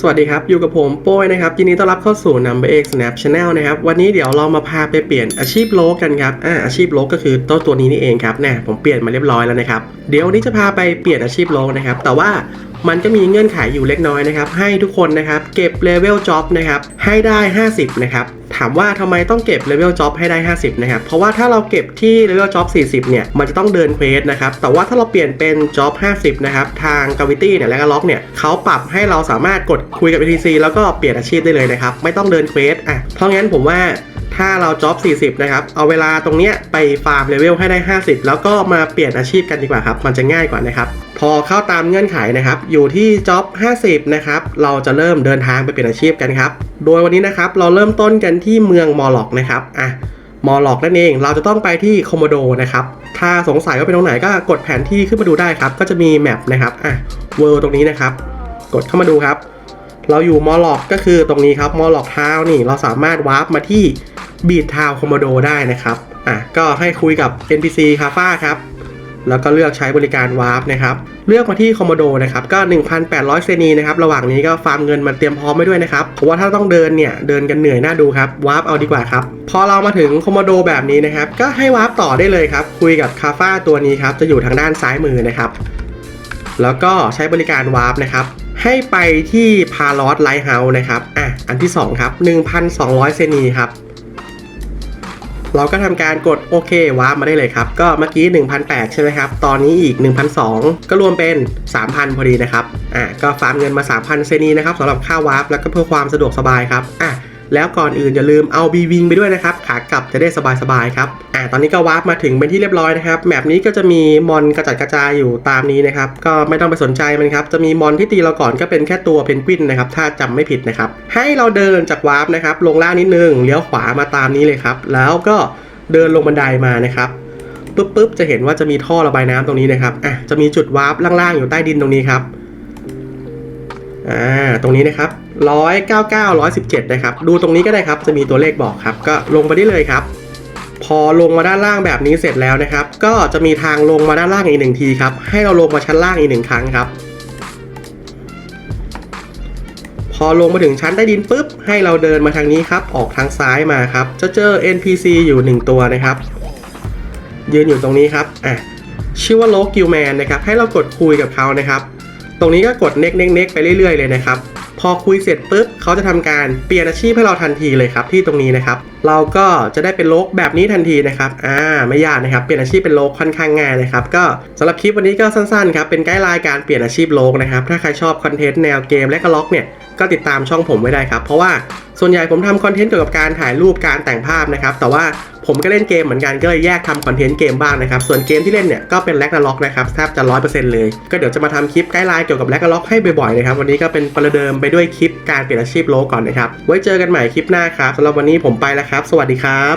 สวัสดีครับ อยู่กับผมโป้ยนะครับยินดีต้อนรับเข้าสู่ Number X Snap Channel นะครับวันนี้เดี๋ยวเรามาพาไปเปลี่ยนอาชีพโลกันครับอ่าอาชีพโลกก็คือตัวตัวนี้นี่เองครับเนี่ยผมเปลี่ยนมาเรียบร้อยแล้วนะครับเดี๋ยววันนี้จะพาไปเปลี่ยนอาชีพโลกนะครับแต่ว่ามันก็มีเงื่อนไขอยู่เล็กน้อยนะครับให้ทุกคนนะครับเก็บเลเวลจ็อบนะครับให้ได้ 50 นะครับถามว่าทำไมต้องเก็บเลเวลจ็อบให้ได้ 50 นะครับ เพราะว่าถ้าเราเก็บที่เลเวลจ็อบ40 เนี่ย มันจะต้องเดินเควสนะครับ แต่ว่าถ้าเราเปลี่ยนเป็นจ็อบ50 นะครับ ทางกาวิตี้เนี่ยและก็ล็อกเนี่ยเขาปรับให้เราสามารถกดคุยกับ NPC แล้วก็เปลี่ยนอาชีพได้เลยนะครับ ไม่ต้องเดินเควสอะ เพราะงั้นผมว่าถ้าเราจ็อบ40 นะครับ เอาเวลาตรงเนี้ยไปฟาร์มเลเวลให้ได้ 50 แล้วก็มาเปลี่ยนอาชีพกันดีกว่าครับ มันจะง่ายกว่านะครับ พอเข้าตามเงื่อนไขนะครับ อยู่ที่จ็อบ50 นะครับ เราจะเริ่มเดินทางไปเปลี่ยนอาชีพกันครับ โดยวันนี้นะครับ เราเริ่มต้นกันที่เมืองมอลล็อกนะครับ อะ มอลล็อกนั่นเอง เราจะต้องไปที่โคโมโดนะครับ ถ้าสงสัยว่าเป็นตรงไหนก็กดแผนที่ขึ้นมาดูได้ครับ ก็จะมีแมปนะครับ อะ เวิร์ตรงนี้นะครับ กดเข้ามาดูครับ เราอยู่มอลล็อกก็คือตรงนี้ครับ มอลล็อกทาวนี่ เราสามารถวาร์ปมาที่บีดทาวโคโมโดได้นะครับ อะ ก็ให้คุยกับ NPC คาฟ้าครับ แล้วก็เลือกใช้บริการวาร์ปนะครับเลือกมาที่คอมโมโดนะครับก็ 1,800 เซนีนะครับระหว่างนี้ก็ฟาร์มเงินมาเตรียมพร้อมไว้ด้วยนะครับเพราะว่าถ้าต้องเดินเนี่ยเดินกันเหนื่อยน่าดูครับวาร์ปเอาดีกว่าครับพอเรามาถึงคอมโมโดแบบนี้นะครับก็ให้วาร์ปต่อได้เลยครับคุยกับคาฟ้าตัวนี้ครับจะอยู่ทางด้านซ้ายมือนะครับแล้วก็ใช้บริการวาร์ปนะครับให้ไปที่พาลอสไลท์เฮาส์นะครับอะอันที่2ครับ1,200 เซนีครับ เราก็ทำการกดโอเควาร์ปมาได้เลยครับ ก็เมื่อกี้ 1,800 ใช่ไหมครับ ตอนนี้อีก 1,200 ก็รวมเป็น 3,000 พอดีนะครับ อะก็ฟาร์มเงินมา 3,000 เซนีนะครับสำหรับค่าวาร์ปแล้วก็เพื่อความสะดวกสบายครับ อะ แล้วก่อนอื่นอย่าลืมเอาบีวิงไปด้วยนะครับ ขากลับจะได้สบายๆครับอะตอนนี้ก็วาร์ปมาถึงเป็นที่เรียบร้อยนะครับแมปนี้ก็จะมีมอนกระจัดกระจายอยู่ตามนี้นะครับ ก็ไม่ต้องไปสนใจมันครับ จะมีมอนที่ตีเราก่อนก็เป็นแค่ตัวเพนกวินนะครับ ถ้าจำไม่ผิดนะครับ ให้เราเดินจากวาร์ปนะครับ ลงล่างนิดนึง เลี้ยวขวามาตามนี้เลยครับ แล้วก็เดินลงบันไดมานะครับปุ๊บปุ๊บจะเห็นว่าจะมีท่อระบายน้ำตรงนี้นะครับ อะ จะมีจุดวาร์ปล่างๆอยู่ใต้ดินตรงนี้ครับ อ่า ตรงนี้นะครับ ร้อยเก้าเก้าร้อยสิบเจ็ดนะครับ ดูตรงนี้ก็ได้ครับ จะมีตัวเลขบอกครับ ก็ลงไปได้เลยครับ พอลงมาด้านล่างแบบนี้เสร็จแล้วนะครับ ก็จะมีทางลงมาด้านล่างอีกหนึ่งทีครับ ให้เราลงมาชั้นล่างอีกหนึ่งครั้งครับ พอลงมาถึงชั้นใต้ดินปุ๊บ ให้เราเดินมาทางนี้ครับ ออกทางซ้ายมาครับ จะเจอ NPC อยู่หนึ่งตัวนะครับ ยืนอยู่ตรงนี้ครับ อะ ชื่อว่าโลกิวแมนนะครับ ให้เรากดคุยกับเขานะครับ ตรงนี้ก็กดเน็กเน็กเน็กไปเรื่อยๆเลยนะครับ พอคุยเสร็จปุ๊บเขาจะทำการเปลี่ยนอาชีพให้เราทันทีเลยครับที่ตรงนี้นะครับเราก็จะได้เป็นโลกแบบนี้ทันทีนะครับอ่าไม่ยากนะครับเปลี่ยนอาชีพเป็นโลกค่อนข้างง่ายนะครับก็สำหรับคลิปวันนี้ก็สั้นๆครับเป็นไกด์ไลน์การเปลี่ยนอาชีพโลกนะครับถ้าใครชอบคอนเทนต์แนวเกมและก็ล็อกเนี่ยก็ติดตามช่องผมไว้ได้ครับเพราะว่าส่วนใหญ่ผมทำคอนเทนต์เกี่ยวกับการถ่ายรูปการแต่งภาพนะครับแต่ว่า ผมก็เล่นเกมเหมือนกันก็เลยแยกทำคอนเทนต์เกมบ้างนะครับ ส่วนเกมที่เล่นเนี่ยก็เป็นแล็กนาล็อกนะครับแทบจะร้อยเปอร์เซ็นต์เลย ก็เดี๋ยวจะมาทำคลิปใกล้ไลน์เกี่ยวกับแล็กนาล็อกให้บ่อยๆนะครับ วันนี้ก็เป็นประเดิมไปด้วยคลิปการเปลี่ยนอาชีพโลก่อนนะครับ ไว้เจอกันใหม่คลิปหน้าครับสำหรับวันนี้ผมไปแล้วครับ สวัสดีครับ